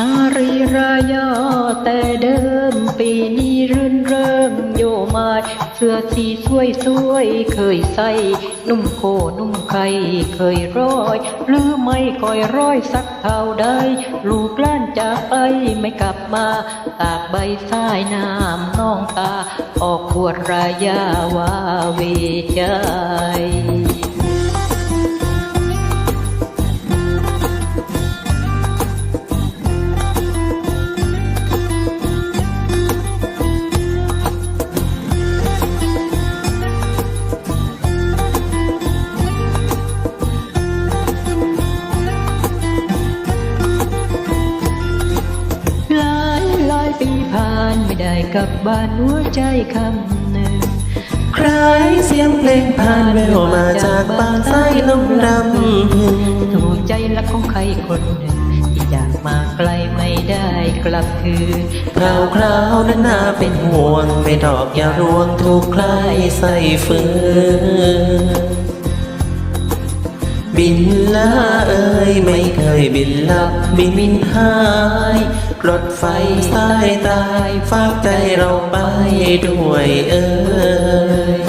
อารีรายาแต่เดิมปีนี้รื่นเริงโยมายเสื้อสีสวยสวยเคยใส่นุ่มโคนุ่มไข่เคยร้อย หรือไม่ก่อยร้อยสักเท่าใดลูกล้านจากไปไม่กลับมา ตากใบสายน้ำน้องตา ออกขวดรายาวาเวใจ ได้กลับบ้านหัวใจคำหนึ่งคล้ายเสียงเพลงผ่านแววมาจากบ้านไส้ลมดำถูกใจรักของใครคนหนึ่งที่จากมาไกลไม่ได้กลับคืนคราวคราวนั้นน่าเป็นห่วงไม่ดอกอย่ารวงถูกใครใส่ฟืนบินลาเอ่ยไม่เคยบินลับบินบินหาย รถไฟสายตายฝากใจเราไปด้วยเอ่ย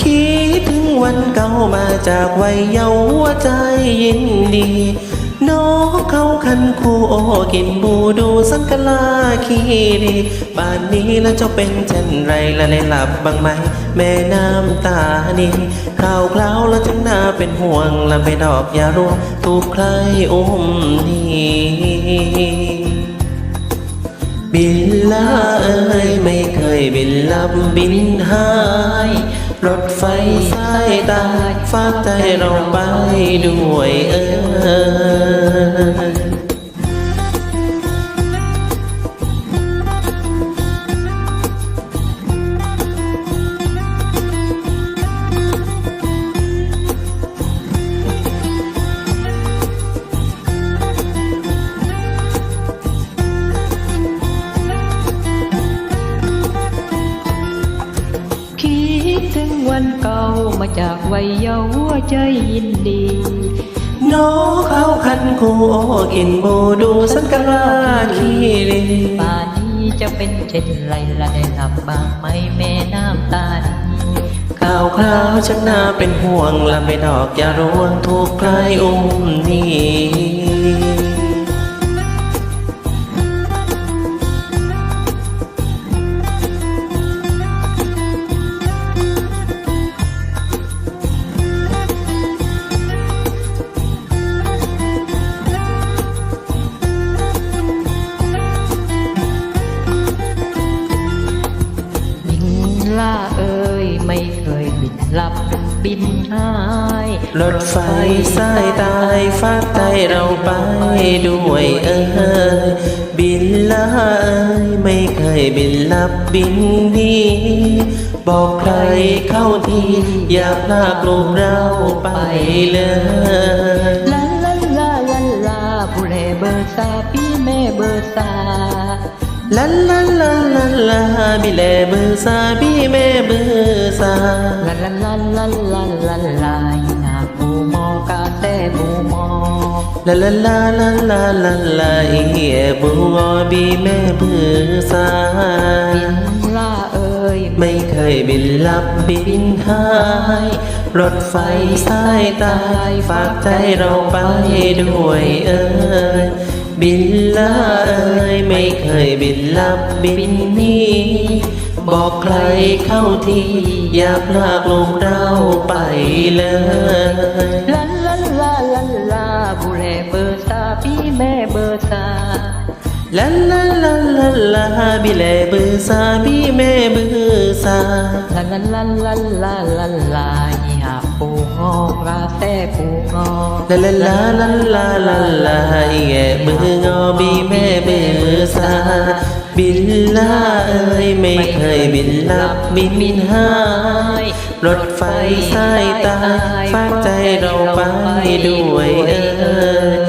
คิดถึงวันเก่ามาจากวัยเยาว์หัวใจยินดีน้องเขาคันคู่โอกินบูดูสังกลาคีรีบ้านนี้แล้วเจ้าเป็นเช่นไรละได้หลับบ้างไหม แม่น้ำตานี่คราวคราวแล้วจึงน่าเป็นห่วงละไปดอกยาร่วงถูกใครอุ้มนี่ บินลาเอ่ยไม่เคยบินลับบินหาย รถไฟสายตายฝากใจเราไปด้วยเอ้ย ถึงวันเก่ามาจากวัยเยาว์หัวใจยินดี น้องเขาคันคูโอกินบูดูสังกลาคีรีป่านนี้จะเป็นเช่นไรละได้หลับบ้างไหมแม่น้ำตานีข่าวคราวชักน่าเป็นห่วงละไม่ดอกอย่าร่วงถูกใครอุ้มหนี่ บินหายรถไฟสายตายฝากใจเราไปด้วยเอ่ยบินลาเอ่ยไม่เคยบินลับบินหนีบอกใครเข้าทีอย่าพลากลูกเราไปเลยลาลาลาลาลาผู้แลเบอร์ซาพี่แม่เบอร์ซา ลาลาลาลาลาบิเลเบอร์ซาบีแม่เบอร์ซาลาลาลาลาลาลาลาอยากบูมอกาแต่บูมอลาลาลาลาลาลาลาเอียบูงอบีแม่เบอร์ซาบินล่าเอ่ยไม่เคยบินลับบินหายรถไฟสายตายฝากใจเราไปด้วยเอ่ยบินลาเอ่ย ไม่เคยบินลับบินหนี้บอกใครเข้าทีอย่าพลากลูกเราไปเลยลาลาลาลาลาผู้แลเบอร์ซาพี่แม่เบอร์ซาลาลาลาลาลาบิเลเบือซาบีแม่เบือซาลาลาลาลาลาลาลาอยาก ปูงอกาแต่ปูงอลาลาลาลาลาลาลาอีแงมืองอบีแม่เบือซาบินลาเอ้ยไม่เคยบินลับบินบินหายรถไฟสายตาฝากใจเราไปด้วยเอ้ย